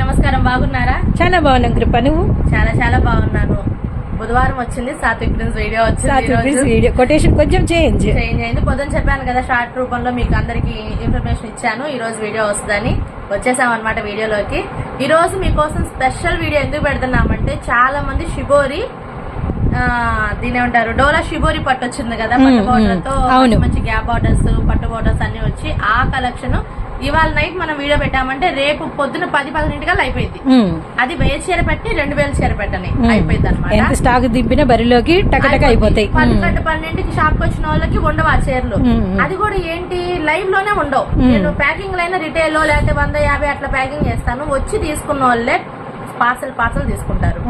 నమస్కారం బాగున్నారా? చాలా బాగున్నాం కృప. నువ్వు? చాలా చాలా బాగున్నాను. బుధవారం వచ్చింది సాత్విక్ ప్రిన్స్ వీడియో వచ్చింది ఈ రోజు. వీడియో. కొటేషన్ కొంచెం చేంజ్. చేంజ్ అయింది. పొద్దున చెప్పాను కదా షార్ట్ రూపంలో మీకు అందరికి ఇన్ఫర్మేషన్ ఇచ్చాను. ఈ రోజు వీడియో వస్తుందని. వచ్చేసాం అనమాట వీడియోలోకి. ఈ రోజు మీకోసం స్పెషల్ వీడియో ఎందుకు పెడుతున్నామంటే చాలా మంది షిబోరి ఆ, దీని ఏమంటారు? డోలా షిబోరి పట్టు వచ్చింది కదా పట్టు బోర్డర్తో మంచి గ్యాప్ బార్డర్స్ పట్టు బోర్డర్స్ అన్ని వచ్చి ఆ కలెక్షన్ ఇవాళ నైట్ మనం వీడియో పెట్టామంటే రేపు పొద్దున పది పదింటికల్లా అయిపోయింది. అది వేలు చీర పెట్టి రెండు వేలు చీర పెట్టని అయిపోయింది అనమాట స్టాక్ దింపినా బరిలోకి టకటక అయిపోతాయి. పన్నెండు పన్నెండింటికి షాప్కి వచ్చిన వాళ్ళకి ఉండవు ఆ చీరలు. అది కూడా ఏంటి? లైవ్లోనే ఉండవు. నేను ప్యాకింగ్ లైనా రిటైల్లో లేకపోతే వంద యాభై అట్లా ప్యాకింగ్ చేస్తాను. వచ్చి తీసుకున్న వాళ్ళే పార్సల్ పార్సల్ తీసుకుంటారు.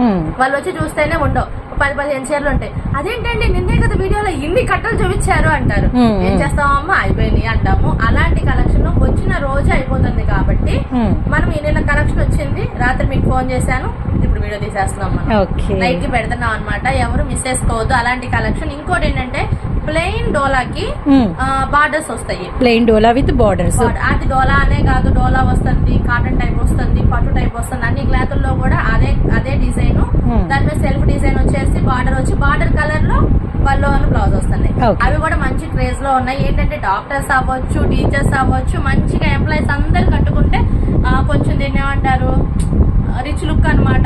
వాళ్ళు వచ్చి చూస్తేనే ఉండవు. పది పదిహేను చీరలు ఉంటాయి. అదేంటండి నిన్నే కదా వీడియోలో ఇన్ని కట్టలు చూపించారు అంటారు. ఏం చేస్తామమ్మా అయిపోయినాయి అంటాము. అలాంటి కలెక్షన్ వచ్చిన రోజు అయిపోతుంది కాబట్టి. మనం ఈ నెల కలెక్షన్ వచ్చింది. రాత్రి మీకు ఫోన్ చేశాను. ఇప్పుడు వీడియో తీసేస్తున్నాం మనం. నైట్కి పెడుతున్నాం అనమాట ఎవరు మిస్ చేసుకోవద్దు. అలాంటి కలెక్షన్ ఇంకోటి ఏంటంటే ప్లెయిన్ డోలాకి బార్డర్స్ వస్తాయి. ప్లెయిన్ డోలా విత్ బార్డర్స్ అది డోలా అనే కాదు డోలా వస్తుంది కాటన్ టైప్ వస్తుంది పట్టు టైప్ వస్తుంది. అన్ని క్లాతుల్లో కూడా అదే అదే డిజైన్ Hmm. దాని మీద సెల్ఫ్ డిజైన్ వచ్చేసి బార్డర్ వచ్చి బార్డర్ కలర్లో పల్లో బ్లౌజ్ వస్తున్నాయి. అవి కూడా మంచి క్రేజ్లో ఉన్నాయి. ఏంటంటే డాక్టర్స్ అవ్వచ్చు టీచర్స్ అవ్వచ్చు మంచిగా ఎంప్లాయీస్ అందరు కట్టుకుంటే కొంచెం దీన్ని ఏమంటారు రిచ్ లుక్ అనమాట.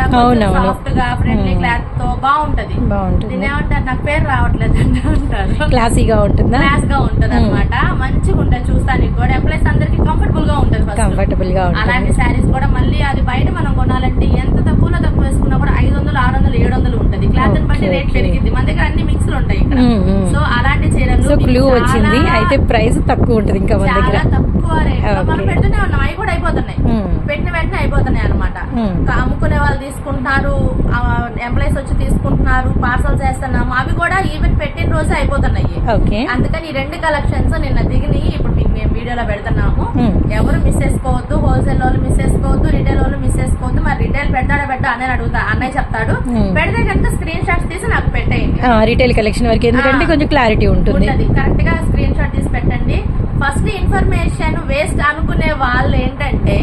సాఫ్ట్గా ఫ్రెండ్లీ. క్లాత్తో బాగుంటది. బాగుంటుంది. ఏమంటారు నాకు పేరు రావట్లేదు అంటారు క్లాసీగా ఉంటుందా? క్లాస్గా ఉంటది అనమాట మంచిగా ఉంటది చూస్తానికి కూడా ఎంప్లాయీస్ అందరికి కంఫర్టబుల్గా ఉంటది ఫస్ట్ కంఫర్టబుల్గా అలాంటి శారీస్ కూడా మళ్ళీ అది బయట మనం కొనాలంటే ఎంత తక్కువలో తక్కువ వేసుకున్నా కూడా ఐదు వందలు ఆరు వందలు ఏడు వందలు ఉంటది క్లాత్ బట్టి రేట్. పెరిగింది మన దగ్గర అన్ని మిక్స్లు ఉంటాయి ఇక్కడ. సో అలాంటి చీరలు సో క్లూ వచ్చింది. అయితే ప్రైస్ తక్కువ ఉంటుంది ఇంకా మన దగ్గర. తక్కువ మనం. పెడుతూనే ఉన్నాం. అవి కూడా అయిపోతున్నాయి. పెట్టిన వెంటనే అయిపోతున్నాయి అనమాట మ్మ్. అమ్ముకునే వాళ్ళు తీసుకుంటున్నారు ఎంప్లాయీస్ వచ్చి తీసుకుంటున్నారు. పార్సల్ చేస్తున్నాము అవి కూడా ఈవెన్ పెట్టిన రోజే అయిపోతున్నాయి. అందుకని ఈ రెండు కలెక్షన్స్ నిన్న దిగిని ఇప్పుడు మీకు మేము వీడియోలో పెడుతున్నాము. ఎవరు మిస్ చేసుకోవద్దు హోల్సేల్ వాళ్ళు మిస్ చేసుకోవద్దు రిటైల్ వాళ్ళు మిస్ చేసుకోవద్దు. మరి రిటైల్ పెడతాడా పెట్టా అన్నయ్య అడుగుతా అన్నయ్య చెప్తాడు. పెడితే కనుక స్క్రీన్ షాట్స్ తీసి నాకు పెట్టేయండి. రీటైల్ కలెక్షన్ వరకు. ఎందుకంటే. కొంచెం క్లారిటీ ఉంటుంది. కరెక్ట్గా స్క్రీన్ షాట్ తీసి పెట్టండి. ఫస్ట్ ఇన్ఫర్మేషన్ వేస్ట్ అనుకునే వాళ్ళు ఏంటంటే.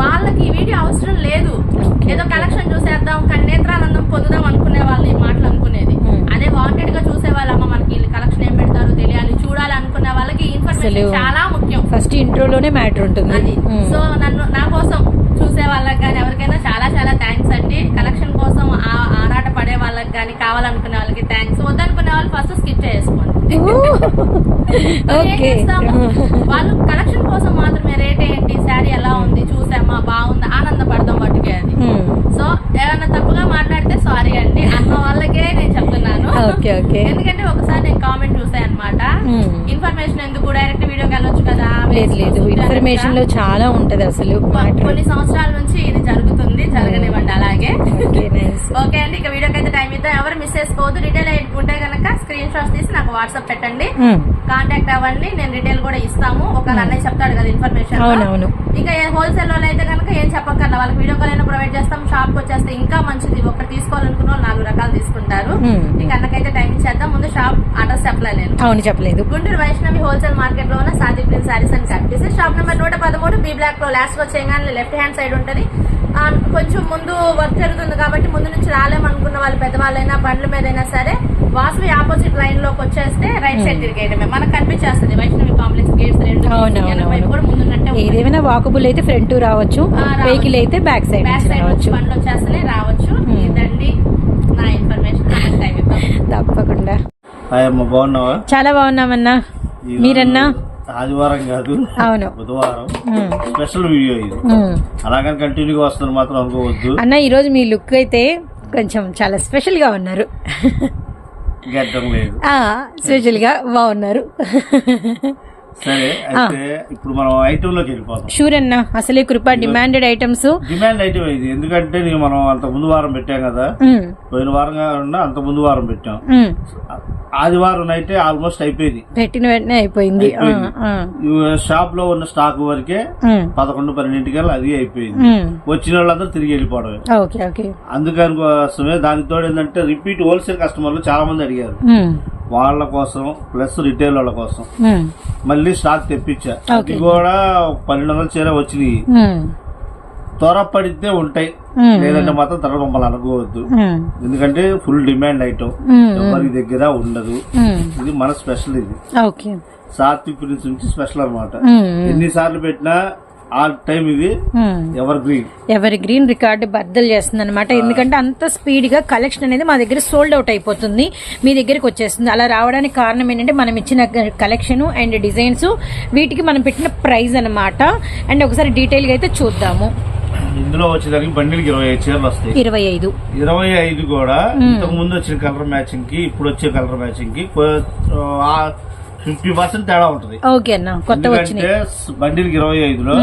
వాళ్ళకి ఈ వీడియో అవసరం లేదు Okay, ఏదో okay. కలెక్షన్ చూసేద్దాం కన్నేత్రానందం పొందుదాం అనుకునే వాళ్ళు ఈ మాటలు అనుకునేది మ్మ్. అదే వాంటెడ్గా చూసే వాళ్ళు అమ్మ మనకి కలెక్షన్ ఏం పెడతారో తెలియాలి చూడాలి అనుకునే వాళ్ళకి ఇన్ఫర్మేషన్ అసలు చాలా ముఖ్యం ఫస్ట్ ఇంట్రోలోనే మ్యాటర్ ఉంటుంది. సో నన్ను నా కోసం చూసే వాళ్ళకి కానీ ఎవరికైనా చాలా చాలా థ్యాంక్స్ అండి. కలెక్షన్ కోసం ఆరాట పడే వాళ్ళకి కానీ కావాలనుకునే వాళ్ళకి థ్యాంక్స్. వద్దనుకునే వాళ్ళు ఫస్ట్ స్కిప్ చేసుకోండి ఓకే? వాళ్ళు కలెక్షన్ కోసం మాత్రమే రేట్ ఏంటి? శారీ ఎలా ఉంది? చూసామా? బాగుందా? ఆనందపడదాం వాటికి అది. సో ఏమైనా తప్పుగా మాట్లాడితే సారీ అండి. అన్న వాళ్ళకే నేను చెప్తున్నాను. Okay okay. ఎందుకంటే ఒకసారి నేను కామెంట్ చూసాను అనమాట. ఇన్ఫర్మేషన్ ఎందుకు? డైరెక్ట్ వీడియోకి వెళ్ళొచ్చు కదా? లేదు లేదు. ఇన్ఫర్మేషన్లో చాలా ఉంటది అసలు కొన్ని సంవత్సరాల నుంచి ఇది జరుగుతుంది. జరగనివ్వండి అలాగే. ఓకే అండి. ఇక వీడియోకి అయితే టైం ఇద్దాం ఎవరు మిస్ చేసుకోవద్దు. రిటైల్ ఉంటే కనుక స్క్రీన్ షాట్స్ తీసి నాకు వాట్సాప్ పెట్టండి. కాంటాక్ట్ అవ్వండి. నేను రిటైల్ కూడా ఇస్తాము. ఒక అన్నయ్య చెప్తాడు కదా ఇన్ఫర్మేషన్ ఇంకా హోల్సేల్ వాళ్ళు అయితే కనుక ఏం చెప్పక్కర్లా. వాళ్ళకి వీడియో కాల్ అయినా ప్రొవైడ్ చేస్తాం షాప్కి వచ్చేస్తే ఇంకా మంచిది. ఒకటి తీసుకోవాలనుకున్న వాళ్ళు నాలుగు రకాలు తీసుకుంటారు. Hmm. ఇంకా అన్నకైతే టైం ఇచ్చేద్దాం. ముందు షాప్ అడ్రస్ చెప్పలే నేను. అవును చెప్పలేదు. గుంటూరు వైష్ణవి హోల్సేల్ మార్కెట్లో ఉన్న సాది ప్రిన్స్ సారీస్ అని కనిపిస్తే. షాప్ నెంబర్ నూట పదమూడు. బి బ్లాక్లో లాస్ట్ వచ్చేయగానే లెఫ్ట్ హ్యాండ్ సైడ్ ఉంటది. కొంచెం ముందు వర్క్ జరుగుతుంది కాబట్టి ముందు నుంచి రాలేమనుకున్న వాళ్ళు పెద్దవాళ్ళైనా బండ్ల మీద అయినా సరే వాసవి ఆపోజిట్ లైన్లోకి వచ్చేస్తే రైట్ సైడ్ తిరిగేయడమే. మనకు కనిపించేస్తుంది. వైష్ణవి కాంప్లెక్స్ గేట్స్ రెండు. కూడా ముందున్నట్టే వాకబుల్ అయితే ఫ్రంట్ రావచ్చు. వెహికల్ అయితే బ్యాక్ సైడ్ బ్యాక్ సైడ్ నుంచి రావచ్చు. బండ్లు వచ్చేస్తేనే రావచ్చు. Hmm. ఇదండి నా ఇన్ఫర్మేషన్ తప్పకుండా. బాగున్నావా? చాలా బాగున్నామన్నా ఈరోజు మీరన్నా? ఆదివారం కాదు అవును. బుధవారం. స్పెషల్ వీడియో ఇది. అలాగని కంటిన్యూగా వస్తుంది మాత్రం అనుకోవద్దు. అన్న ఈరోజు మీ లుక్ అయితే కొంచెం చాలా స్పెషల్గా ఉన్నారు గడ్డం లేదు. ఆ స్పెషల్గా బాగున్నారు. సరే అయితే ఇప్పుడు మనం ఐటమ్లోకి వెళ్ళిపోతాం. షూర్ అన్న. అసలే Krupa demanded items demand item ఇది. ఎందుకంటే నేను మనం అంత ముందు వారం పెట్టాం కదా. పోయిన వారం కాకుండా అంత ముందు వారం పెట్టాం. ఆదివారం అయితే ఆల్మోస్ట్ అయిపోయింది. పెట్టిన వెంటనే అయిపోయింది. షాప్లో ఉన్న స్టాక్ వరకే పదకొండు పన్నెండింటికల్లా అది అయిపోయింది. వచ్చిన వాళ్ళందరూ తిరిగి వెళ్ళిపోవడమే. ఓకే అందుకని కోసమే దానికి తోడు ఏంటంటే రిపీట్ హోల్సేల్ కస్టమర్లు చాలా మంది అడిగారు. వాళ్ళ కోసం ప్లస్ రిటైల్ వాళ్ళ కోసం. మళ్ళీ స్టాక్ తెప్పించా. అది. కూడా పన్నెండు వందల చీర వచ్చినాయి. త్వరపడితే ఉంటాయి. లేదంటే మాత్రం తర్వాత మమ్మల్ని అనుకోవద్దు. ఎందుకంటే ఫుల్ డిమాండ్ ఐటమ్. ఎవరి దగ్గర ఉండదు. ఇది మన స్పెషల్ ఇది. సాత్విక్ ప్రిన్స్ నుంచి స్పెషల్ అనమాట ఉమ్, ఎన్ని సార్లు పెట్టినా ఆల్ టైం ఇది. Ever green. ఎవరి గ్రీన్ రికార్డు బద్దలు చేస్తుంది అనమాట ఎందుకంటే అంత స్పీడ్గా కలెక్షన్ అనేది మా దగ్గర సోల్డ్ అవుట్ అయిపోతుంది. మీ దగ్గరికి వచ్చేస్తుంది. అలా రావడానికి కారణం ఏంటంటే మనం ఇచ్చిన కలెక్షన్ అండ్ డిజైన్స్ వీటికి మనం పెట్టిన ప్రైస్ అన్నమాట. అండ్ ఒకసారి డీటెయిల్గా అయితే చూద్దాము. ఇందులో వచ్చేదానికి బండిలకి ఇరవై ఐదు చీరలు వస్తాయి. ఇరవై ఐదు. ఇరవై ఐదు కూడా ఇంతకు ముందు వచ్చిన కలర్ మ్యాచింగ్కి ఇప్పుడు వచ్చే కలర్ మ్యాచింగ్కి ఫిఫ్టీ పర్సెంట్ తేడా ఉంటది. ఓకే అన్న కొత్త వచ్చినాయి. బండిలకి ఇరవై ఐదులో.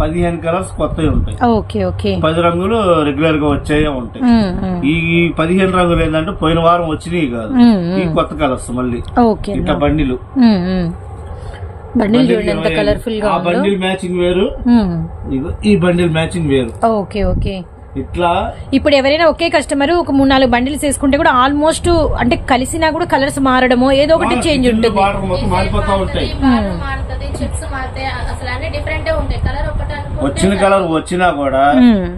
పదిహేను కలర్స్ కొత్తవి ఉంటాయి. Okay okay. పది రంగులు రెగ్యులర్గా వచ్చాయే ఉంటాయి. ఈ పదిహేను రంగులు ఏంటంటే పోయిన వారం వచ్చినాయి కాదు. ఈ కొత్త కలర్స్ మళ్ళీ. ఇట్లా బండిలు. బండిల్ చూడండి ఎంత. కలర్ఫుల్గా బండిల్ మ్యాచింగ్ వేరు. ఈ బండిల్ మ్యాచింగ్ వేరు. Okay okay. ఇట్లా ఇప్పుడు ఎవరైనా ఒకే కస్టమర్ ఒక మూడు నాలుగు బండిల్స్ వేసుకుంటే కూడా ఆల్మోస్ట్ అంటే కలిసినా కూడా కలర్స్ మారడమో ఏదో ఒకటి చేంజ్ ఉంటుంది. వచ్చిన కలర్ వచ్చినా కూడా.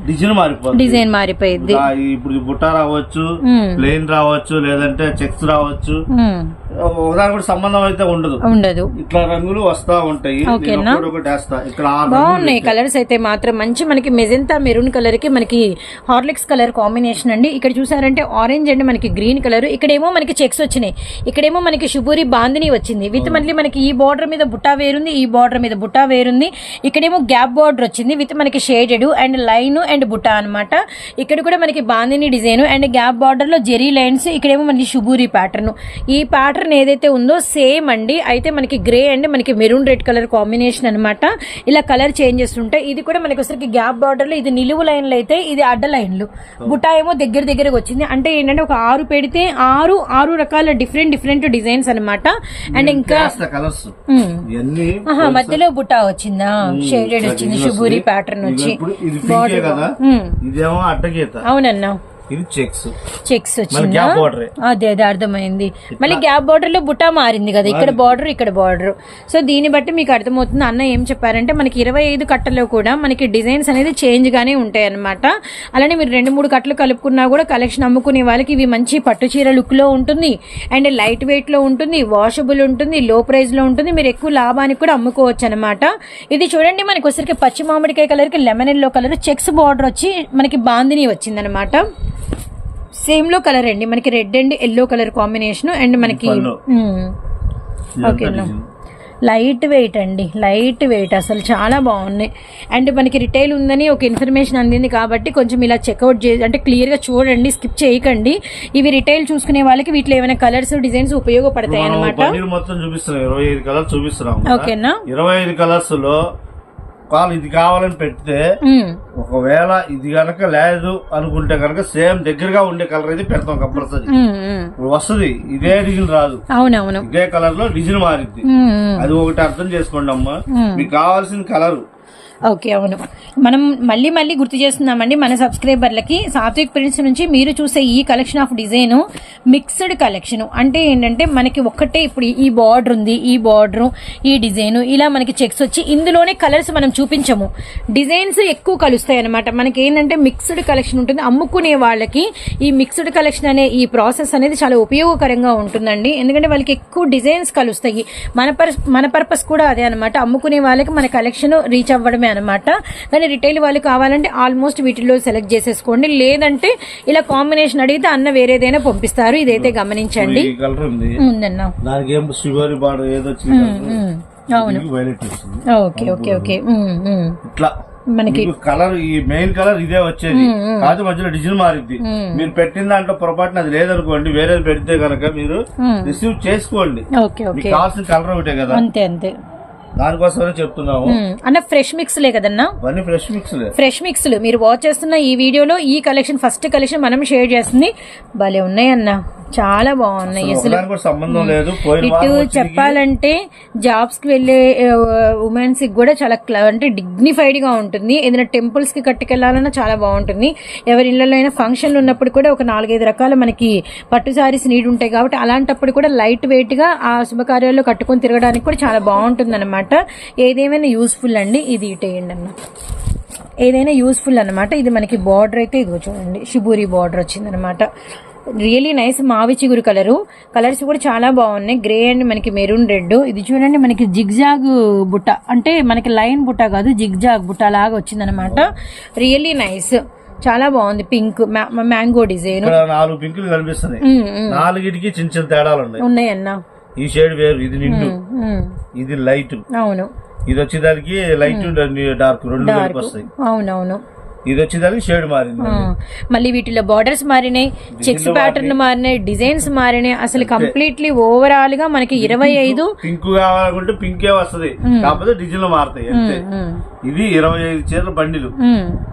డిజైన్ మారిపోతుంది డిజైన్ మారిపోయింది ఇప్పుడు బుట్ట రావచ్చు. ప్లెయిన్ రావచ్చు లేదంటే చెక్స్ రావచ్చు. సంబంధం అయితే ఉండదు. ఉండదు. ఇట్లా రంగులు వస్తా ఉంటాయి. ఇక్కడ బాగున్నాయి కలర్స్ అయితే మాత్రం. మంచి మనకి మెజెంతా మెరూన్ కలర్కి మనకి హార్లిక్స్ కలర్ కాంబినేషన్ అండి. ఇక్కడ చూసారంటే ఆరెంజ్ అండ్ మనకి గ్రీన్ కలర్. ఇక్కడేమో మనకి చెక్స్ వచ్చినాయి. ఇక్కడేమో మనకి శుభూరి బాందిని వచ్చింది. విత్ మళ్ళీ మనకి ఈ బార్డర్ మీద బుట్టా వేరుంది ఈ బార్డర్ మీద బుట్టా వేరుంది. ఇక్కడేమో గ్యాప్ బార్డర్ వచ్చింది విత్ మనకి షేడెడ్ అండ్ లైన్ అండ్ బుట్టా అన్నమాట. ఇక్కడ కూడా మనకి బాందిని డిజైన్ అండ్ గ్యాప్ బార్డర్లో జెరీ లైన్స్. ఇక్కడేమో మనకి శుభూరి ప్యాటర్న్. ఈ ప్యాటర్న్ ఏదైతే ఉందో సేమ్ అండి. అయితే మనకి గ్రే అండ్ మనకి మెరూన్ రెడ్ కలర్ కాంబినేషన్ అన్నమాట. ఇలా కలర్ చేంజెస్ ఉంటాయి. ఇది కూడా మనకి వచ్చరికి గ్యాప్ బార్డర్లో ఇది నిలువు లైన్లు అయితే ఇది అడ్డ లైన్లు. బుట్టా ఏమో దగ్గర దగ్గరకు వచ్చింది. అంటే ఏంటంటే ఒక ఆరు పెడితే ఆరు ఆరు రకాల డిఫరెంట్ డిఫరెంట్ డిజైన్స్ అన్నమాట. అండ్ ఇంకా మధ్యలో బుట్టా వచ్చిందా? షేడెడ్ వచ్చింది శుభూరి ప్యాటర్న్ వచ్చి. అడ్డగీత. అవునన్నా. ఇది చెక్స్ చెక్స్ వచ్చిందా? అదే అదే అర్థమైంది. మళ్ళీ గ్యాప్ బార్డర్లో బుట్టా మారింది కదా ఇక్కడ బార్డర్ ఇక్కడ బార్డర్ సో దీన్ని బట్టి మీకు అర్థమవుతుంది అన్న ఏం చెప్పారంటే మనకి ఇరవై ఐదు కట్టలో కూడా మనకి డిజైన్స్ అనేది చేంజ్ గానే ఉంటాయి అనమాట అలానే మీరు రెండు మూడు కట్టలు కలుపుకున్నా కూడా కలెక్షన్ అమ్ముకునే వాళ్ళకి ఇవి మంచి పట్టు చీర లుక్లో ఉంటుంది. అండ్ లైట్ వెయిట్లో ఉంటుంది వాషబుల్ ఉంటుంది లో ప్రైస్లో ఉంటుంది. మీరు ఎక్కువ లాభానికి కూడా అమ్ముకోవచ్చు అనమాట ఇది చూడండి మనకి వచ్చరికి పచ్చి మామిడికాయ కలర్కి lemon yellow colour checks border వచ్చి మనకి బాందిని వచ్చిందనమాట సేమ్లో కలర్ అండి. మనకి red and yellow colour combination and మనకి డిజైన్. లైట్ వెయిట్ అండి. లైట్ వెయిట్ అసలు చాలా బాగున్నాయి. అండ్ మనకి రిటైల్ ఉందని ఒక ఇన్ఫర్మేషన్ అందింది కాబట్టి కొంచెం ఇలా చెక్అవుట్ చే అంటే క్లియర్గా చూడండి స్కిప్ చేయకండి. ఇవి రిటైల్ చూసుకునే వాళ్ళకి వీటిలో ఏమైనా కలర్స్ డిజైన్స్ ఉపయోగపడతాయి అనమాట పన్నీర్ మొత్తం చూపిస్తున్నాం. ఇరవై ఐదు కలర్స్ చూపిస్తున్నాం కదా. ఓకేనా ఇరవై ఐదు కలర్స్లో కాల్ ఇది కావాలని పెడితే. ఒకవేళ ఇది గనక లేదు అనుకుంటే గనక సేమ్ దగ్గరగా ఉండే కలర్ అయితే పెడతాం కంపల్సరీ. వస్తుంది ఇదే డిజైన్ రాదు. అవునవును. ఇదే కలర్లో డిజైన్ మ్మ్. అది ఒకటి అర్థం చేసుకోండి అమ్మా. మ్మ్. మీకు కావాల్సిన కలర్. ఓకే అవును. మనం మళ్ళీ మళ్ళీ గుర్తు చేస్తున్నామండి మన సబ్స్క్రైబర్లకి. సాత్విక్ ప్రింట్స్ నుంచి మీరు చూసే ఈ collection of design mixed collection అంటే ఏంటంటే మనకి ఒక్కటే ఇప్పుడు ఈ బార్డర్ ఉంది ఈ బార్డర్ ఈ డిజైన్ ఇలా మనకి చెక్స్ వచ్చి ఇందులోనే కలర్స్ మనం చూపించము. డిజైన్స్ ఎక్కువ కలుస్తాయి అనమాట మనకి ఏంటంటే మిక్స్డ్ కలెక్షన్ ఉంటుంది. అమ్ముకునే వాళ్ళకి ఈ మిక్స్డ్ కలెక్షన్ అనే ఈ ప్రాసెస్ అనేది చాలా ఉపయోగకరంగా ఉంటుందండి. ఎందుకంటే వాళ్ళకి ఎక్కువ డిజైన్స్ కలుస్తాయి. మన పర్ మన పర్పస్ కూడా అదే అనమాట అమ్ముకునే వాళ్ళకి మన కలెక్షన్ రీచ్ అవ్వడమే అనమాట కానీ రిటైల్ వాళ్ళు కావాలంటే ఆల్మోస్ట్ వీటిలో సెలెక్ట్ చేసేసుకోండి. లేదంటే ఇలా కాంబినేషన్ అడిగితే అన్న వేరేదైనా పంపిస్తారు. ఇదైతే గమనించండి. ఉందన్న. అవును. Okay okay okay. ఉమ్. ఇట్లా మనకి కలర్ ఈ మెయిన్ కలర్ ఇదే వచ్చేది. కాదు మధ్యలో డిజైన్ మారిద్ది. మీరు పెట్టిన దాంట్లో పొరపాటున అది లేదనుకోండి వేరేది పెడితే కనుక మీరు. రిసీవ్ చేసుకోండి. కావాల్సిన కలర్ ఒకటే కదా. అంతే అంతే. దానికోసమనే చెప్తున్నాము. అన్న ఫ్రెష్ మిక్స్లే కదన్నా? ఇవన్నీ ఫ్రెష్ మిక్స్ ఫ్రెష్ మిక్స్లు మీరు వాచ్ చేస్తున్న ఈ వీడియోలో ఈ కలెక్షన్ ఫస్ట్ కలెక్షన్ మనం షేర్ చేస్తుంది. భలే ఉన్నాయి అన్న. చాలా బాగున్నాయి అసలు సంబంధం లేదు. ఇటు. చెప్పాలంటే జాబ్స్కి వెళ్ళే ఉమెన్స్కి కూడా చాలా అంటే డిగ్నిఫైడ్గా ఉంటుంది. ఏదైనా టెంపుల్స్కి కట్టుకెళ్ళాలన్నా చాలా బాగుంటుంది. ఎవరి ఇళ్ళలో అయినా ఫంక్షన్లు ఉన్నప్పుడు కూడా ఒక నాలుగైదు రకాల మనకి పట్టు సారీస్ నీడ్ ఉంటాయి కాబట్టి అలాంటప్పుడు కూడా లైట్ వెయిట్గా ఆ శుభకార్యాల్లో కట్టుకొని తిరగడానికి కూడా చాలా బాగుంటుంది అనమాట ఏదేమైనా యూస్ఫుల్ అండి ఇది ఇటేయండి అన్న. ఏదైనా యూస్ఫుల్ అన్నమాట. ఇది మనకి బార్డర్ అయితే ఇదిగో చూడండి షిబూరి బార్డర్ వచ్చింది అనమాట రియలీ నైస్ మావి చిగురు కలరు కలర్స్ కూడా చాలా బాగున్నాయి. గ్రే అండ్ మనకి మెరూన్ రెడ్ ఇది చూడండి మనకి జిగ్జాగ్ బుట్ట. అంటే మనకి లైన్ బుట్ట కాదు జిగ్జాగ్ బుట్ట లాగా వచ్చిందనమాట రియల్లీ నైస్ చాలా బాగుంది. పింక్ మ్యాంగో డిజైన్ నాలుగు పింకులు కనిపిస్తున్నాయి. నాలుగిటికి చిన్న చిన్న తేడాలు ఉన్నాయి. ఉన్నాయన్న ఈ షేడ్ వేరు ఇది నిండు. ఇది లైట్. అవును. ఇది వచ్చేదానికి లైట్ డార్క్ రెండు కలిపి వస్తాయి. అవునవును. ఇది వచ్చేదానికి షేడ్ మారింది. మళ్ళీ వీటిలో బార్డర్స్ మారినాయి చెక్స్ ప్యాటర్న్ మారినాయి డిజైన్స్ మారినాయి. అసలు కంప్లీట్లీ ఓవరాల్గా మనకి ఇరవై ఐదు పింక్ కావాలనుకుంటే పింకే వస్తది. కాకపోతే డిజైన్లు మారుతాయి అంతే. ఇది ఇరవై ఐదు చీరల బండిలు.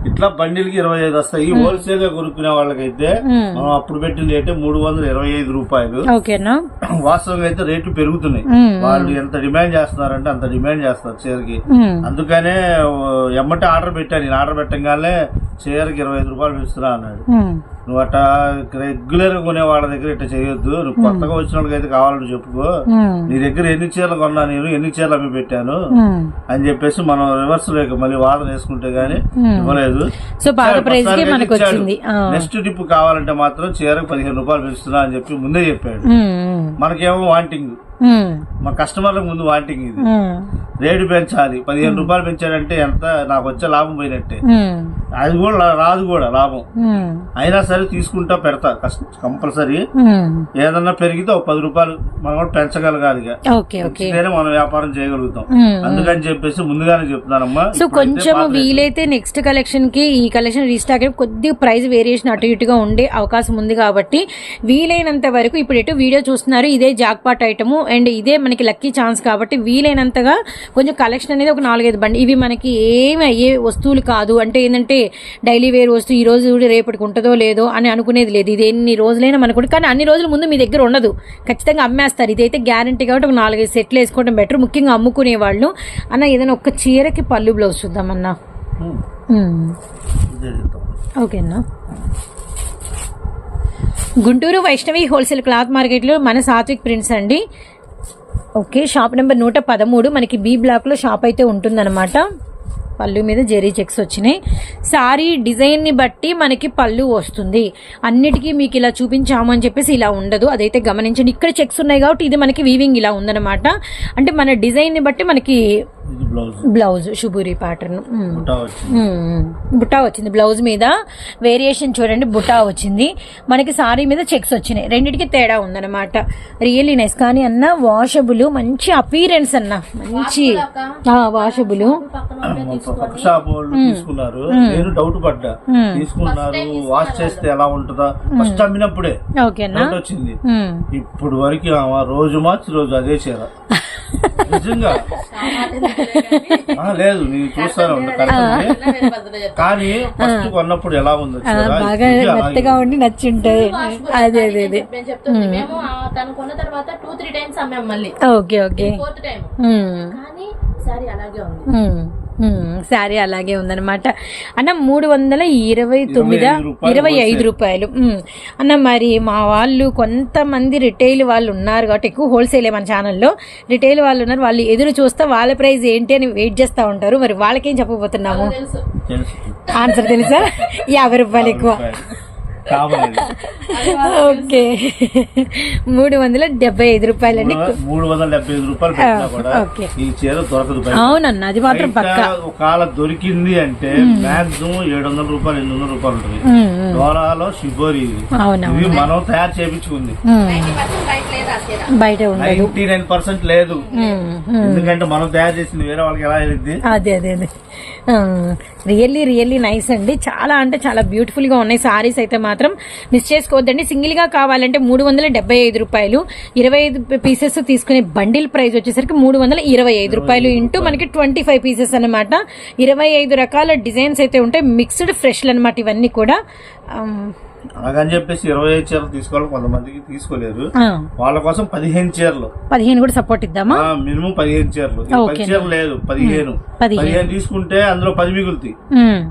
ఇట్లా బండిలకి ఇరవై ఐదు వస్తాయి. హోల్సేల్గా కొనుక్కునే వాళ్ళకైతే మనం అప్పుడు పెట్టిన రేటే మూడు వందల ఇరవై ఐదు రూపాయలు. ఓకేనా? వాస్తవంగా అయితే రేట్లు పెరుగుతున్నాయి. వాళ్ళు ఎంత డిమాండ్ చేస్తున్నారంటే అంత డిమాండ్ చేస్తారు చీరకి. అందుకనే ఎమ్మటే ఆర్డర్ పెట్టాను. నేను ఆర్డర్ పెట్టగానే చీరకి ఇరవై ఐదు రూపాయలు పెంచుతున్నా అన్నాడు. నువ్వు అట్ట రెగ్యులర్గా కొనే వాళ్ళ దగ్గర ఇట్లా చేయొద్దు. నువ్వు కొత్తగా వచ్చిన వాళ్ళకి అయితే కావాలని చెప్పుకో. నీ దగ్గర ఎన్ని చీరలు కొన్నా నేను ఎన్ని చీరలు అమ్మి పెట్టాను. అని చెప్పేసి మనం రివర్స్ లేక మళ్ళీ వాదన వేసుకుంటే గానీ ఇవ్వలేదు. నెక్స్ట్ ట్రిప్ కావాలంటే మాత్రం చీరకు పదిహేను రూపాయలు పెంచుతున్నా అని చెప్పి ముందే చెప్పాడు. మనకేమో వాంటింగ్ మా కస్టమర్లకు ముందు వాంటింగ్ ఇది. రేటు పెంచాలి. పదిహేను రూపాయలు పెంచాడంటే ఎంత? నాకు వచ్చే లాభం పోయినట్టే. అది కూడా రాదు కూడా లాభం. అయినా సరే తీసుకుంటా పెడతా కంపల్సరీ. ఏదన్నా పెరిగితే ఒక పది రూపాయలు మనం కూడా పెంచగలగాలి ఇక. మనం వ్యాపారం చేయగలుగుతాం. అందుకని చెప్పేసి ముందుగానే చెప్తున్నానమ్మా. సో కొంచెం. వీలైతే నెక్స్ట్ కలెక్షన్కి ఈ కలెక్షన్ రీస్టాక్ కొద్దిగా ప్రైస్ వేరియేషన్ అటు ఇటుగా ఉండే అవకాశం ఉంది కాబట్టి వీలైనంత వరకు ఇప్పుడు ఎటు వీడియో చూస్తున్నారు ఇదే జాక్పాట్ ఐటమ్ అండ్ ఇదే మనకి లక్కీ ఛాన్స్ కాబట్టి వీలైనంతగా కొంచెం కలెక్షన్ అనేది ఒక నాలుగైదు బండి. ఇవి మనకి ఏమి అయ్యే వస్తువులు కాదు. అంటే ఏంటంటే డైలీ వేర్ వస్తువు ఈ రోజు కూడా రేపటికి ఉంటుందో లేదో అని అనుకునేది లేదు. ఇది ఎన్ని రోజులైనా మనకు కానీ అన్ని రోజుల ముందు మీ దగ్గర ఉండదు. ఖచ్చితంగా అమ్మేస్తారు. ఇదైతే గ్యారంటీ కాబట్టి ఒక నాలుగైదు సెట్లు వేసుకోవడం బెటర్. ముఖ్యంగా అమ్ముకునే వాళ్ళు అన్న ఏదైనా ఒక్క చీరకి పళ్ళు బ్లౌజ్ చూద్దామన్నా? ఉమ్, మ్మ్. ఇదే చెప్తాం. ఓకే అన్న. గుంటూరు వైష్ణవి హోల్సేల్ క్లాత్ మార్కెట్లో మన సాత్విక్ ప్రింట్స్ అండి. ఓకే షాప్ నెంబర్ నూట పదమూడు. మనకి బి బ్లాక్లో షాప్ అయితే ఉంటుందన్నమాట. పళ్ళు మీద జెరీ చెక్స్ వచ్చినాయి. సారీ డిజైన్ని బట్టి మనకి పళ్ళు వస్తుంది. అన్నిటికీ మీకు ఇలా చూపించాము అని చెప్పేసి ఇలా ఉండదు. అదైతే గమనించండి. ఇక్కడ చెక్స్ ఉన్నాయి కాబట్టి ఇది మనకి వీవింగ్ ఇలా ఉందన్నమాట. అంటే మన డిజైన్ని బట్టి మనకి blouse. Blouse shibori pattern Butta వచ్చింది. బ్లౌజ్ మీద వేరియేషన్ చూడండి బుట్టా వచ్చింది. మనకి సారీ మీద చెక్స్ వచ్చినాయి. రెండిటికి తేడా ఉందన్నమాట. రియల్లీ నైస్ కానీ అన్న వాషబుల్ మంచి అపీరెన్స్ అన్న. మంచి వాషబుల్ తీసుకున్నారు. నేను డౌట్ పడ్డా. తీసుకున్నారు వాష్ చేస్తే ఎలా ఉంటుందా? ఫస్ట్ అమ్మినప్పుడే ఓకే అన్న. డౌట్ వచ్చింది. ఇప్పుడు వరకు రోజు మార్చి రోజు అదే చీర. నిజంగా. లేదు నేను చూస్తాను కానీ ఫస్ట్ కొన్నప్పుడు ఎలా ఉందో బాగా మెత్తగా ఉండి నచ్చి ఉంటాయి అదే అదే అదే నేను చెప్తుంది మేము. ఆ తను కొన్న తర్వాత టూ త్రీ టైమ్స్ అమ్మాం మళ్ళీ. Okay okay. Fourth time. కానీ సారీ అలాగే ఉంది. శారీ అలాగే ఉందన్నమాట. అన్న మూడు వందల ఇరవై తొమ్మిది ఇరవై ఐదు రూపాయలు. అన్న మరి మా వాళ్ళు కొంతమంది రిటైల్ వాళ్ళు ఉన్నారు కాబట్టి ఎక్కువ హోల్సేలే మన ఛానల్లో రిటైల్ వాళ్ళు ఉన్నారు వాళ్ళు ఎదురు చూస్తే వాళ్ళ ప్రైస్ ఏంటి అని వెయిట్ చేస్తూ ఉంటారు. మరి వాళ్ళకేం చెప్పబోతున్నాము? ఆన్సర్ తెలుసా. యాభై రూపాయలు ఎక్కువ. ఓకే. మూడు వందల డెబ్బై ఐదు రూపాయలండి. మూడు వందల డెబ్బై ఐదు రూపాయలు పెట్టినా కూడా. ఈ చీర దొరకదు. అవునన్న అది మాత్రం పక్క. ఒకవేళ దొరికింది అంటే మాక్సిమం ఏడు వందల రూపాయలు ఎనిమిది వందల రూపాయలు ఉంటుంది. డోరాలో షిబోరి ఇది మనం తయారు చేయించుకుంది. బయట లేదు ఆ చీర. బయట ఉండదు. నైన్టీ నైన్ పర్సెంట్ లేదు. ఎందుకంటే మనం తయారు చేసింది వేరే వాళ్ళకి ఎలా వెళ్ళింది అదే అదే అదే. రియల్లీ రియల్లీ నైస్ అండి. చాలా అంటే చాలా బ్యూటిఫుల్గా ఉన్నాయి. సారీస్ అయితే మాత్రం మిస్ చేసుకోవద్దండి. సింగిల్గా కావాలంటే మూడు వందల డెబ్బై ఐదు రూపాయలు ఇరవై ఐదు పీసెస్ తీసుకునే బండిల్ ప్రైస్ వచ్చేసరికి మూడు వందల ఇరవై ఐదు రూపాయలు ఇంటూ మనకి ట్వంటీ ఫైవ్ పీసెస్ అనమాట ఇరవై ఐదు రకాల డిజైన్స్ అయితే ఉంటాయి. మిక్స్డ్ ఫ్రెష్లు అనమాట ఇవన్నీ కూడా. ఆమ్, అలాగని చెప్పేసి ఇరవై ఐదు చీరలు తీసుకోవాలి కొంతమందికి తీసుకోలేరు వాళ్ళ కోసం పదిహేను చీరలు పదిహేను కూడా సపోర్ట్ ఇద్దామా మినిమం పదిహేను చీరలు. పది చీరలు లేదు పదిహేను పదిహేను. తీసుకుంటే అందులో పది మిగులుతాయి.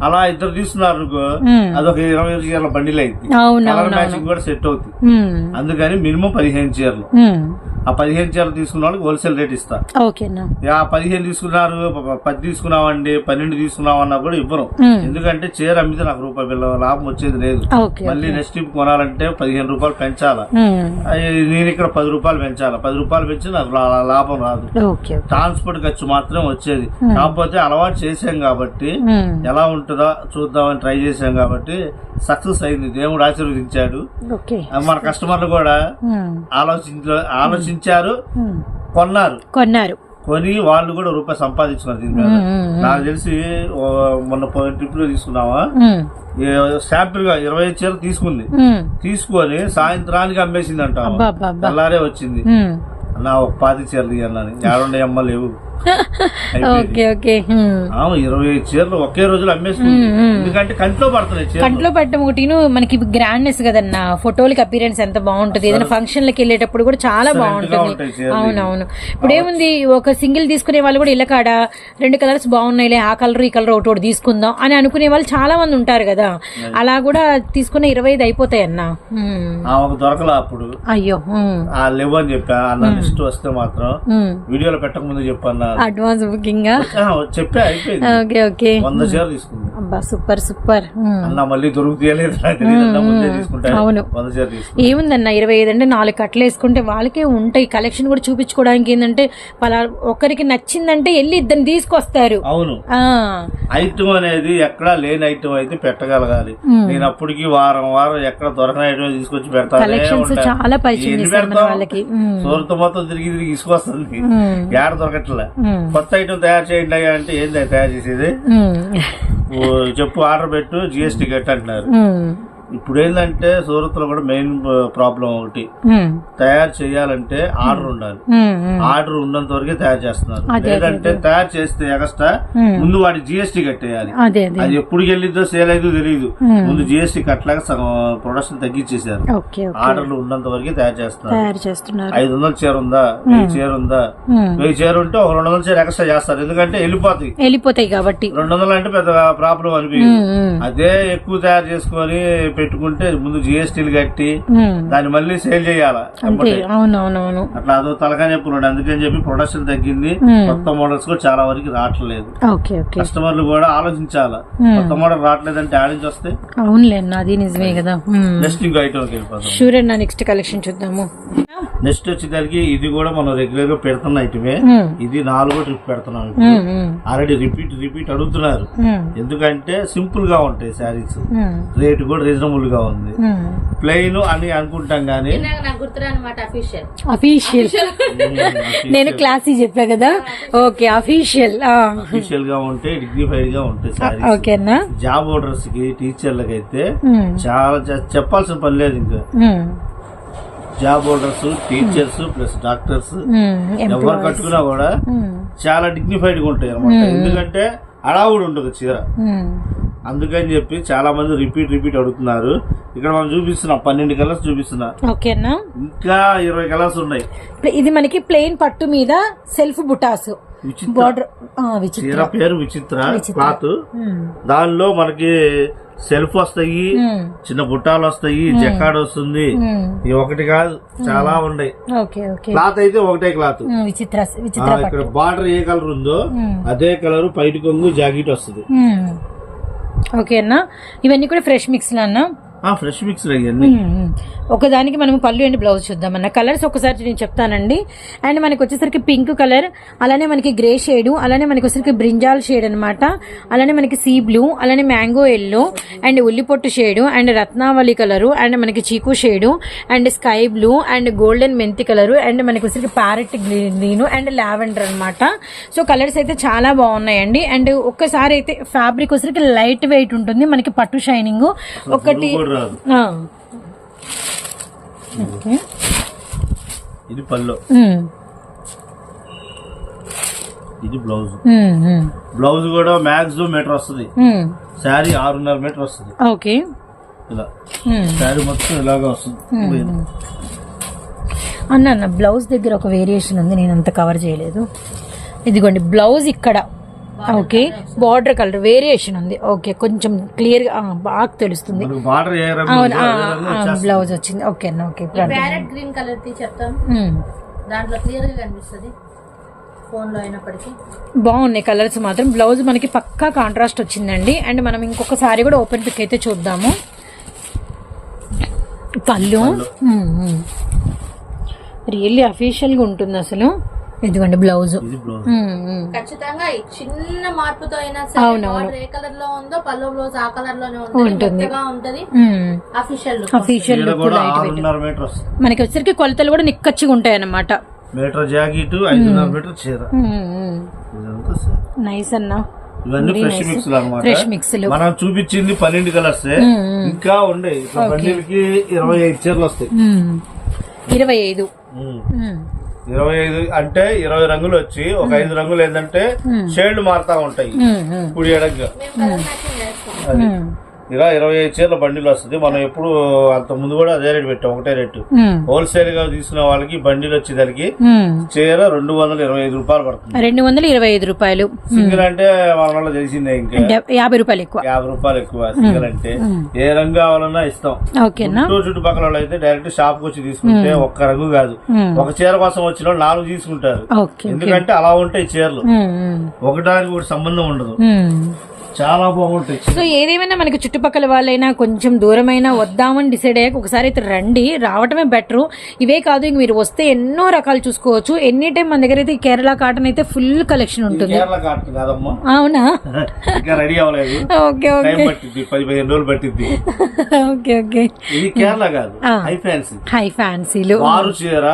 అలా ఇద్దరు తీసుకున్నారు అనుకో. అదొక ఇరవై ఐదు చీరల బండిల్ అయింది కలర్ మ్యాచింగ్ కూడా సెట్ అవుతుంది. అందుకని మినిమం పదిహేను చీరలు. ఆ పదిహేను చీరలు తీసుకున్న వాళ్ళకి హోల్సేల్ రేట్ ఇస్తా. ఆ పదిహేను తీసుకున్నారు పది తీసుకున్నామండి పన్నెండు తీసుకున్నామన్నా కూడా ఇవ్వరు. ఎందుకంటే చీర అమ్మితే నాకు రూపాయి బిల్ల లాభం వచ్చేది లేదు. మళ్ళీ నెక్స్ట్ ట్రిప్ కొనాలంటే పదిహేను రూపాయలు పెంచాలా? నేను ఇక్కడ పది రూపాయలు పెంచాలా? పది రూపాయలు పెంచి నాకు లాభం రాదు. ట్రాన్స్పోర్ట్ ఖర్చు మాత్రం వచ్చేది. కాకపోతే అలవాటు చేసాం కాబట్టి. ఎలా ఉంటుందో చూద్దామని ట్రై చేసాం కాబట్టి సక్సెస్ అయింది. దేవుడు ఆశీర్వదించాడు. మన కస్టమర్లు కూడా. ఆలోచించ ఆలోచించారు మ్మ్. కొన్నారు. కొన్నారు. కొని వాళ్ళు కూడా రూపాయి సంపాదించుకున్నారు దీని మీద. నాకు తెలిసి మొన్న ట్రిప్లో తీసుకున్నావా. శాంపిల్గా ఇరవై ఐదు చీరలు తీసుకుంది. తీసుకొని సాయంత్రానికి అమ్మేసింది అంట తెల్లారే వచ్చింది. నా ఒక పాతి చీరలు ఇవ్వాలని ఏడుండే అమ్మ లేవు. Okay okay. ఆమె ఇరవై ఐదు చీరలు ఒకే రోజులో అమ్మేసుకుంది. ఎందుకంటే కంట్లో పడుతున్నాయి కంట్లో పెట్టడం ఒకటిను మనకి గ్రాండ్నెస్ కదన్న ఫోటోలకి అపీరెన్స్ ఎంత బాగుంటుంది? ఏదైనా ఫంక్షన్ లకి వెళ్ళేటప్పుడు కూడా చాలా బాగుంటుంది. అవునవును. ఇప్పుడు ఏముంది ఒక సింగిల్ తీసుకునే వాళ్ళు కూడా కాడ రెండు కలర్స్ బాగున్నాయిలే ఆ కలర్ ఈ కలర్ ఒకటి ఒకటి తీసుకుందాం అని అనుకునే వాళ్ళు చాలా మంది ఉంటారు కదా. అలా కూడా తీసుకున్న ఇరవై ఐదు అయిపోతాయి అన్న. దొరకలా అప్పుడు? అయ్యో మ్మ్. ఆ లేవు అని చెప్పా అన్న లిస్ట్ వస్తే మాత్రం. వీడియోలో పెట్టక ముందు చెప్పన్నా అడ్వాన్స్ బుకింగ్ చెప్పే అయిపోయింది. Okay okay. వంద తీసుకుంది అబ్బా సూపర్ సూపర్. అన్న మళ్ళీ అవును. ఏముందన్న ఇరవై ఐదు అంటే నాలుగు కట్టలు వేసుకుంటే వాళ్ళకే ఉంటాయి. కలెక్షన్ కూడా చూపించుకోవడానికి ఏంటంటే పలా ఒక్కరికి నచ్చిందంటే వెళ్ళి ఇద్దరిని తీసుకొస్తారు. అవును. ఐటమ్ అనేది ఎక్కడా లేని ఐటమ్ అయితే పెట్టగలగాలి. నేను అప్పటికి వారం వారం ఎక్కడ దొరకని ఐటమ్ తీసుకొచ్చి పెడతానే ఉంటా. చాలా పరిచయం? వాళ్ళకి. సూరత్ మొత్తం తిరిగి తిరిగి తీసుకొస్తుంది. ఏడ దొరకట్లే. కొత్త ఐటమ్ తయారు చేయండి అయ్యా అంటే ఏంది తయారు చేసేది? చెప్పు ఆర్డర్ పెట్టు జిఎస్టీ కట్ అంటున్నారు. ఇప్పుడు ఏంటంటే సూరత్లో కూడా మెయిన్ ప్రాబ్లం ఒకటి. తయారు చేయాలంటే ఆర్డర్ ఉండాలి. ఆర్డర్ ఉన్నంత వరకే తయారు చేస్తున్నారు. లేదంటే తయారు చేస్తే ఎక్స్ట్రా మ్మ్. ముందు వాడి జిఎస్టీ కట్టేయాలి. అదే ఎప్పుడు వెళ్ళిద్దో సేల్ అయిందో తెలియదు. ముందు జిఎస్టీ కట్టలేక ప్రొడక్షన్ తగ్గించేశారు. ఓకే ఆర్డర్లు ఉన్నంత వరకే తయారు చేస్తున్నారు. ఐదు వందల చీర ఉందా? వెయ్యి చీర ఉందా. వెయ్యి చీర ఉంటే ఒక రెండు వందల చీర ఎక్స్ట్రా చేస్తారు. ఎందుకంటే వెళ్ళిపోతాయి. వెళ్ళిపోతాయి కాబట్టి. రెండు వందలు అంటే పెద్ద ప్రాబ్లం అనిపించదు. మ్మ్. అదే ఎక్కువ తయారు చేసుకొని పెట్టుకుంటే ముందు జిఎస్టీలు కట్టి. దాన్ని మళ్ళీ సేల్ చేయాలా? అవునవునవును. అట్లా అదో తలకాయ చెప్పున్నాడు అందుకని చెప్పి ప్రొడక్షన్ తగ్గింది. కొత్త మోడల్స్ కూడా చాలా వరకు రావట్లేదు. కస్టమర్లు కూడా ఆలోచించాలా. కొత్త మోడల్ రావట్లేదంటే ఆడించి వస్తే? అవునులే అది నిజమే కదా. నెక్స్ట్ ఇంకో వెళ్ళిపోతాం షూర్ నెక్స్ట్ కలెక్షన్ చూద్దాము. నెక్స్ట్ వచ్చేసరికి ఇది కూడా మనం రెగ్యులర్గా పెడుతున్న ఐటమే. ఇది నాలుగో ట్రిప్ పెడుతున్నాం. ఆల్రెడీ రిపీట్ రిపీట్ అడుగుతున్నారు. ఎందుకంటే సింపుల్గా ఉంటాయి శారీస్. రేట్ కూడా రీజనబుల్గా ఉంది. ప్లెయిన్ అని అనుకుంటాం గానీ ఇందాక నాకు గుర్తురా అనమాట అఫీషియల్. నేను క్లాసీ చెప్పా కదా. Okay official. అఫీషియల్గా ఉంటే డిగ్నిఫైడ్గా ఉంటాయి ఓకేనా జాబ్ హోల్డర్స్కి టీచర్లకి అయితే. చాలా చెప్పాల్సిన పని లేదు ఇంకా. Job holders teachers plus doctors. ఎవరు కట్టుకున్నా కూడా. చాలా డిగ్నిఫైడ్గా ఉంటాయి అనమాట ఎందుకంటే అడావుడు ఉండదు చీర. అందుకని చెప్పి చాలా మంది రిపీట్ రిపీట్ అడుగుతున్నారు. ఇక్కడ మనం చూపిస్తున్నాం పన్నెండు కలర్స్ చూపిస్తున్నా. ఓకేనా ఇంకా ఇరవై కలర్స్ ఉన్నాయి. ఇది మనకి ప్లెయిన్ పట్టు మీద సెల్ఫ్ బుటాస్. బార్డర్ చీర పేరు విచిత్ర. క్లాత్. దానిలో మనకి సెల్ఫ్ వస్తాయి. చిన్న బుట్టాలు వస్తాయి జకాడ్ వస్తుంది. ఇది ఒకటి కాదు చాలా ఉన్నాయి క్లాత్ అయితే ఒకటే క్లాత్. విచిత్ర ఇక్కడ బార్డర్ ఏ కలర్ ఉందో. అదే కలర్ పైటి కొంగు జాకెట్ వస్తుంది. ఓకే అన్న ఇవన్నీ కూడా ఫ్రెష్ మిక్స్ అన్న ఫ్రెష్. ఒకదానికి మనం పళ్ళు అండ్ బ్లౌజ్ చూద్దామన్న కలర్స్ ఒకసారి నేను చెప్తానండి. అండ్ మనకి వచ్చేసరికి పింక్ కలర్ అలానే మనకి గ్రే షేడ్ అలానే మనకి వచ్చేసరికి బ్రింజాల్ షేడ్ అన్నమాట. అలానే మనకి సీ బ్లూ అలానే మ్యాంగో ఎల్లో అండ్ ఉల్లిపొట్టు షేడు అండ్ రత్నావళి కలరు అండ్ మనకి చీకు shade and sky blue and golden మెంతి కలరు అండ్ మనకి వచ్చేసరికి ప్యారెట్ గ్రీన్ అండ్ లావెండర్ అన్నమాట. సో కలర్స్ అయితే చాలా బాగున్నాయండి. అండ్ ఒక్కసారి అయితే ఫ్యాబ్రిక్ వచ్చేసరికి లైట్ వెయిట్ ఉంటుంది. మనకి పట్టు షైనింగ్. ఒకటి రాదు. ఇది మ్మ్. ఇది బ్లౌజ్. బ్లౌజ్ కూడా మ్యాక్సిమం మీటర్ వస్తుంది. శారీ ఆరున్నర మీటర్ వస్తుంది. ఓకే. ఇలా. శారీ మొత్తం ఇలాగా వస్తుంది. అన్న అన్న బ్లౌజ్ దగ్గర ఒక వేరియేషన్ ఉంది. నేను అంత కవర్ చేయలేదు. ఇదిగోండి బ్లౌజ్ ఇక్కడ. ఓకే. బార్డర్ కలర్ వేరియేషన్ ఉంది. ఓకే. కొంచెం క్లియర్గా బాగా తెలుస్తుంది. బ్లౌజ్ వచ్చింది. ఓకే అన్న ఓకే. ప్యారెట్ గ్రీన్ కలర్ చెప్తాను. దాంట్లో క్లియర్గా కనిపిస్తుంది బాగున్నాయి కలర్స్ మాత్రం. బ్లౌజ్ మనకి పక్కా కాంట్రాస్ట్ వచ్చిందండి. అండ్ మనం ఇంకొకసారి కూడా ఓపెన్ పిక్ అయితే చూద్దాము. పళ్ళు. రియల్లీ అఫీషియల్గా ఉంటుంది అసలు ఇదిగోండి బ్లౌజ్. ఖచ్చితంగా ఈ చిన్న మార్పుతో అయినా సరే ఏ కలర్లో ఉందో పల్లో బ్లౌజ్ ఆ కలర్లోనే ఉంటుంది. అఫీషియల్ లుక్ అఫీషియల్ మనకి వచ్చరికి కొలతలు కూడా నిక్కచ్చిగా ఉంటాయి అన్నమాట మీటర్ జాకెట్ ఐదున్నర మీటర్ చీర. నైస్ అన్న. ఇవన్నీ ఫ్రెష్ మిక్స్ అనమాట ఫ్రెష్ మిక్స్లు మనం చూపించింది పన్నెండు కలర్స్ ఇంకా ఉండే. బండిలకి ఇరవై ఐదు చీరలు వస్తాయి. ఇరవై ఐదు. ఇరవై ఐదు అంటే ఇరవై రంగులు వచ్చి ఒక ఐదు రంగులు ఏంటంటే షేడ్లు మారుతా ఉంటాయి. కుడి ఎడగ్గా. అది. ఇలా ఇరవై ఐదు చీరల బండిలు వస్తుంది. మనం ఎప్పుడు అంత ముందు కూడా అదే రేట్ పెట్టాం ఒకటే రేటు. హోల్సేల్గా తీసుకునే వాళ్ళకి బండిలు వచ్చేదానికి చీర రెండు వందల ఇరవై ఐదు రూపాయలు పడుతుంది. రెండు వందల ఇరవై ఐదు రూపాయలు. సింగిల్ అంటే మన వల్ల తెలిసిందే ఇంకా. యాభై రూపాయలు ఎక్కువ. యాభై రూపాయలు ఎక్కువ సింగిల్ అంటే. ఏ రంగు కావాలన్నా ఇస్తాం. చుట్టుపక్కల వాళ్ళు అయితే డైరెక్ట్ షాప్కి వచ్చి తీసుకుంటే ఒక్క రంగు కాదు. ఒక చీర కోసం వచ్చిన వాళ్ళు నాలుగు తీసుకుంటారు. ఎందుకంటే అలా ఉంటాయి చీరలు. ఒకటానికి ఒకటి సంబంధం ఉండదు. చాలా బాగుంటాయి. సో ఏదేమైనా మనకి చుట్టుపక్కల వాళ్ళైనా కొంచెం దూరమైనా వద్దామని డిసైడ్ అయ్యాక ఒకసారి అయితే రండి. రావటమే బెటర్. ఇవే కాదు ఇంక మీరు వస్తే ఎన్నో రకాలు చూసుకోవచ్చు. ఎనీ టైం మన దగ్గర అయితే కేరళ కాటన్ అయితే ఫుల్ కలెక్షన్ ఉంటుంది. కేరళ కాటన్ కాదమ్మా. అవునా? ఇంకా రెడీ అవ్వలేదు. Okay okay. పట్టింది పది పదిహేను రోజులు పట్టింది ఓకే ఓకే. ఇది కేరళ కాదు. హై ఫ్యాన్సీ హై ఫ్యాన్సీలు వారు చీర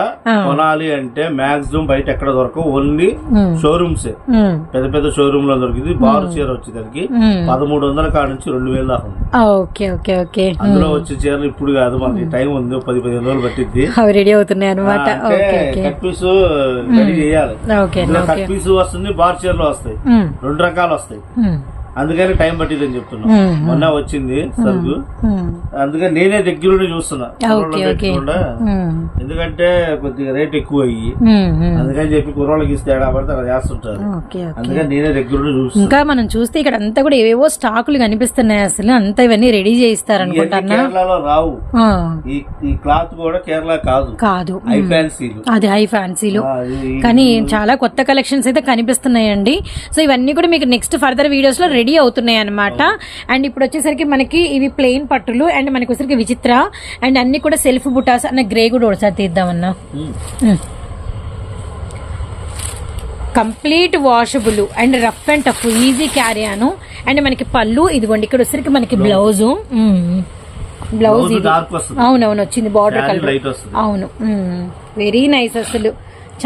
కొనాలి అంటే మాక్సిమం బయట ఎక్కడ దొరకవు ఓన్లీ షోరూమ్స్ పెద్ద పెద్ద షోరూమ్లో దొరికింది బారు చీర వచ్చేదానికి. పదమూడు వందల కాడ నుంచి రెండు వేలు దాకా ఉంది. ఓకే ఓకే ఓకే అందులో వచ్చే చీరలు ఇప్పుడు కాదు మనకి టైం ఉంది పది పదిహేను రోజులు పట్టింది అవి రెడీ అవుతున్నాయి అనమాట కట్ పీస్ రెడీ చేయాలి. కట్ పీస్ వస్తుంది బార్ చీరలు వస్తాయి. ఉమ్, రెండు రకాలు వస్తాయి. అందుకని టైం పట్టిందని చెప్తున్నా. ఉమ్, మొన్న వచ్చింది సరుకు. అందుకని నేనే దగ్గరుండి చూస్తున్నా. ఎందుకంటే కొద్దిగా రేట్ ఎక్కువ అయ్యి. అందుకని చెప్పి కుర్రోళ్ళకి ఇస్తే ఏడా పడితే అలా చేస్తుంటారు. అందుకని నేనే దగ్గరుండి చూస్తున్నా. ఇంకా మనం చూస్తే ఇక్కడ అంతా కూడా ఏవేవో స్టాకులు కనిపిస్తున్నాయి అసలు. అంతా ఇవన్నీ రెడీ చేయిస్తారు అనుకుంటానా కేరళలో రావు. ఈ క్లాత్ కూడా కేరళ కాదు. కాదు. హై ఫ్యాన్సీలు. అది హై ఫ్యాన్సీలు. కానీ చాలా కొత్త కలెక్షన్స్ అయితే కనిపిస్తున్నాయండి. సో ఇవన్నీ కూడా మీకు నెక్స్ట్ ఫర్దర్ వీడియోస్లో రెడీ అవుతున్నాయి అనమాట అండ్ ఇప్పుడు వచ్చేసరికి మనకి ఇవి ప్లెయిన్ పట్టులు అండ్ మనకి వచ్చేసరికి విచిత్ర. అండ్ అన్ని కూడా సెల్ఫ్ బుటాస్ అన్న గ్రే కూడా ఒకసారి తీద్దామన్నా. Complete washable and rough and tough easy carry Anu and మనకి పళ్ళు ఇదిగోండి ఇక్కడ వచ్చేసరికి మనకి బ్లౌజ్. బ్లౌజ్ అవునవును వచ్చింది బార్డర్ కలర్ అవును. వెరీ నైస్ అసలు.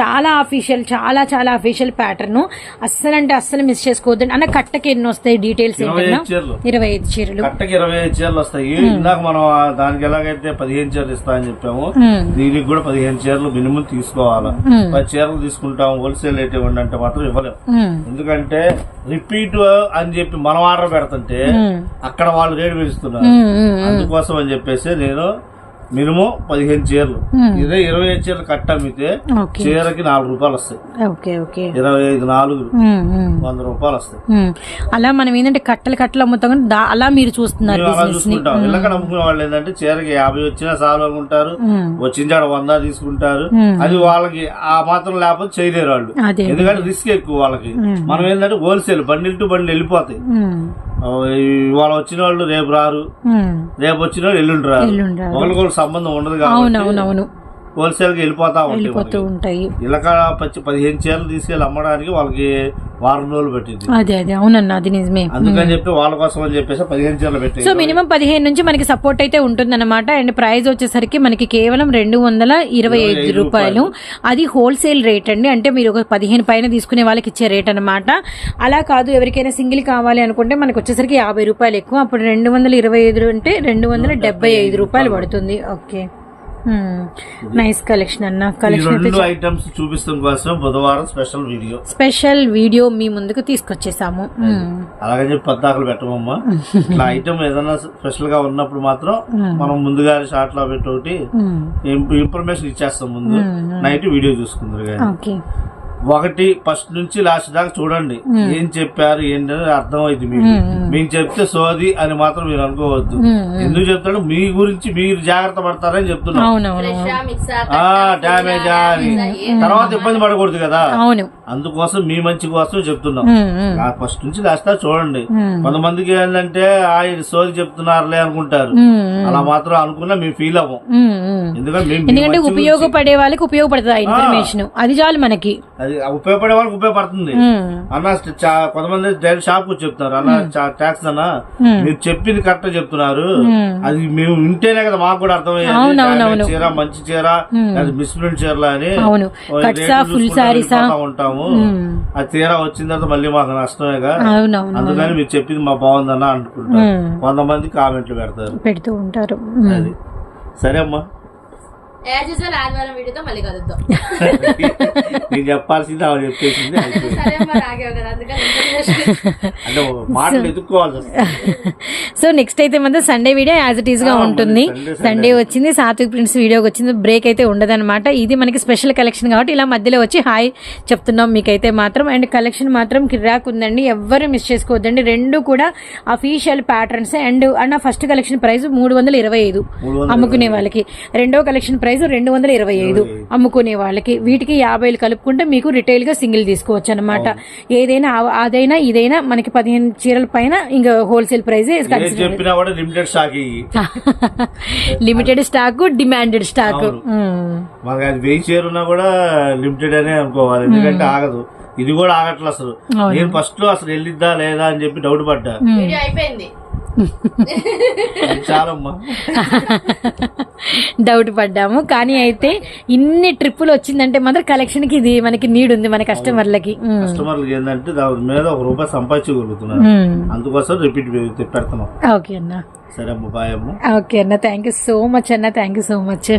చాలా అఫీషియల్ చాలా చాలా అఫీషియల్ ప్యాటర్న్ అస్సలు అంటే అస్సలు మిస్ చేసుకోవద్దండి. అన్న కట్టకి ఎన్ని వస్తాయి డీటెయిల్స్ ఇరవై ఏంటన్నా ఐదు చీరలు. ఇరవై ఐదు చీరలు. కట్టకి ఇరవై ఐదు చీరలు వస్తాయి. ఇందాక మనం దానికి ఎలాగైతే పదిహేను చీరలు ఇస్తా అని చెప్పాము. దీనికి కూడా పదిహేను చీరలు మినిమం తీసుకోవాలా. పది చీరలు తీసుకుంటాం హోల్సేల్ రేట్ ఇవ్వండి అంటే మాత్రం ఇవ్వలేం. మ్మ్. ఎందుకంటే రిపీట్ అని చెప్పి మనం ఆర్డర్ పెడుతుంటే. అక్కడ వాళ్ళు రేటు పెంచుతున్నారు. అందుకోసం అని చెప్పేసి నేను మినిమం పదిహేను చీరలు. ఇదే ఇరవై ఐదు చీరలు కట్ట అమ్మితే ఓకే చీరకి నాలుగు రూపాయలు వస్తాయి. ఇరవై ఐదు నాలుగు మ్మ్, మ్మ్. వంద రూపాయలు వస్తాయి. అలా మనం ఏంటంటే కట్టలు కట్టలు అమ్ముతాం అలా మీరు చూస్తున్నారు చూసుకుంటాం. ఇళ్ళకడ అమ్ముకునే వాళ్ళు ఏంటంటే చీరకి యాభై వచ్చినా చాలు అనుకుంటారు చాడ వంద తీసుకుంటారు. అది వాళ్ళకి ఆ మాత్రం లేకపోతే చేయలేరు వాళ్ళు. ఎందుకంటే రిస్క్ ఎక్కువ వాళ్ళకి. మనం ఏంటంటే హోల్సేల్ బండిల్ టు బండి వెళ్ళిపోతాయి. ఇవాళ వచ్చిన వాళ్ళు రేపు రారు. రేపు వచ్చిన వాళ్ళు ఎల్లుండి రారు. ఒకరికొకరు సంబంధం ఉండదు అవును కాబట్టి అవును అవును హోల్సేల్గా వెళ్ళిపోతా ఉంటాయి. ఉంటాయి పచ్చి పదిహేను చీరలు తీసుకెళ్ళి అమ్మడానికి వాళ్ళకి వారం రోజులు పెట్టింది అదే అదే. అవునన్నా అది నిజమే. అందుకని చెప్పి వాళ్ళ కోసం అని చెప్పేసి పదిహేను చీరలు పెట్టి సో మినిమం పదిహేను నుంచి మనకి సపోర్ట్ అయితే ఉంటుందన్నమాట. అండ్ ప్రైస్ వచ్చేసరికి మనకి కేవలం రెండు వందల ఇరవై ఐదు రూపాయలు. అది హోల్సేల్ రేట్ అండి. అంటే మీరు ఒక పదిహేను పైన తీసుకునే వాళ్ళకి ఇచ్చే రేట్ అన్నమాట. అలా కాదు ఎవరికైనా సింగిల్ కావాలి అనుకుంటే మనకి వచ్చేసరికి యాభై రూపాయలు ఎక్కువ. అప్పుడు రెండు వందల ఇరవై ఐదు అంటే రెండు వందల డెబ్బై ఐదు రూపాయలు పడుతుంది. ఓకే. నైస్ కలెక్షన్ అన్న. కలెక్షన్ రెండు ఐటమ్స్ చూపిస్తాం కోసం బుధవారం స్పెషల్ వీడియో స్పెషల్ వీడియో మీ ముందుకు తీసుకొచ్చేసాము. మ్మ్. అలాగని చెప్పి పద్దాకలు పెట్టమమ్మా. ఇట్లా ఐటమ్ ఏదైనా స్పెషల్గా ఉన్నప్పుడు మాత్రం మనం ముందుగా షార్ట్లో పెట్టి. ఇన్ఫర్మేషన్ ఇచ్చేస్తాం ముందు. నైట్ వీడియో చూసుకుందరు కానీ ఓకే ఒకటి ఫస్ట్ నుంచి లాస్ట్ దాకా చూడండి. ఏం చెప్పారు ఏంటని అర్థమైంది మీకు. మేము చెప్తే సోది అని మాత్రం మీరు అనుకోవద్దు. ఎందుకు చెప్తాడు? మీ గురించి మీరు జాగ్రత్త పడతారని చెప్తున్నాం. అని. తర్వాత ఇబ్బంది పడకూడదు కదా. అవును. అందుకోసం మీ మంచి కోసం చెప్తున్నాం. ఫస్ట్ నుంచి లాస్ట్ దాకా చూడండి. కొంతమందికి ఏంటంటే ఆ ఇది సోది చెప్తున్నారులే అనుకుంటారు. అలా మాత్రం అనుకున్నా మేము ఫీల్ అవ్వం. ఎందుకంటే ఉపయోగపడే వాళ్ళకి ఉపయోగపడుతుంది ఇన్ఫర్మేషన్ అది చాలు మనకి. అది ఉపయోగపడే వాళ్ళకి ఉపయోగపడుతుంది. అన్న కొంతమంది డైరెక్ట్ షాప్కు చెప్తారు అన్న ట్యాక్స్ అన్న మీరు చెప్పింది కరెక్ట్ చెప్తున్నారు. అది మేము వింటేనే కదా మాకు కూడా అర్థమయ్యేది. చీర మంచి చీర అది మిస్ప్రింట్ చీరలా అని ఉంటాము. ఆ తీరా వచ్చిన తర్వాత మళ్ళీ మాకు నష్టమేగా అందుకని మీరు చెప్పింది మా బాగుందన్న అనుకుంటారు. కొంతమంది కామెంట్లు పెడతారు. పెడుతూ ఉంటారు. సరే అమ్మా. యాజ్ యూజువల్ ఆదివారం వీడియోతో మళ్ళీ కలుద్దాం. నేను చెప్పాల్సింది ఆవిడ చెప్పేసింది అయిపోయింది. సరే అమ్మా రాగేవు కదా అందుకని information. అంటే ఓ మాటలు ఎదుర్కోవాల్సి వస్తుంది. సో నెక్స్ట్ అయితే మాత్రం సండే వీడియో యాజ్ ఇట్ ఈస్గా ఉంటుంది. సండే వచ్చింది సాత్విక్ ప్రింట్స్ వీడియోకి వచ్చింది బ్రేక్ అయితే ఉండదన్నమాట. ఇది మనకి స్పెషల్ కలెక్షన్ కాబట్టి ఇలా మధ్యలో వచ్చి హాయ్ చెప్తున్నాం మీకైతే మాత్రం. అండ్ కలెక్షన్ మాత్రం కిరాక్ ఉందండి ఎవ్వరు మిస్ చేసుకోవద్దండి. రెండు కూడా అఫీషియల్ ప్యాటర్న్స్ అండ్ అన్న ఫస్ట్ కలెక్షన్ ప్రైస్ మూడు వందల ఇరవై ఐదు అమ్ముకునే వాళ్ళకి. రెండో కలెక్షన్ ప్రైస్ రెండు వందల ఇరవై ఐదు అమ్ముకునే వాళ్ళకి. వీటికి యాభైలు కలుపుకుంటే మీకు రిటైల్గా సింగిల్ తీసుకోవచ్చు అనమాట ఏదైనా అదైనా ఇదైనా మనకి పదిహేను చీరల పైన ఇంకా హోల్సేల్ ప్రైస్ ఏది చెప్పినా కూడా limited stock limited stock demanded stock. వెయ్యి కూడా లిమిటెడ్ అనే అనుకోవాలి. ఎందుకంటే ఆగదు. ఇది కూడా ఆగట్లేదు అసలు. నేను ఫస్ట్లో అసలు వెళ్ళిద్దా లేదా అని చెప్పి డౌట్ పడ్డా. అయిపోయింది. డౌట్ పడ్డాము. కానీ అయితే ఇన్ని ట్రిప్పులు వచ్చిందంటే మాత్రం కలెక్షన్కి ఇది మనకి నీడ్ ఉంది మన కస్టమర్లకి. కస్టమర్లకి ఏంటంటే దాని మీద ఒక రూపాయి సంపాదించగలుగుతున్నారు. అందుకోసం రిపీట్ ఓకే అన్న. సరే అమ్మ బాయ్ అమ్మ. ఓకే అన్న. థ్యాంక్ యూ సో మచ్ అన్న. Thank you so much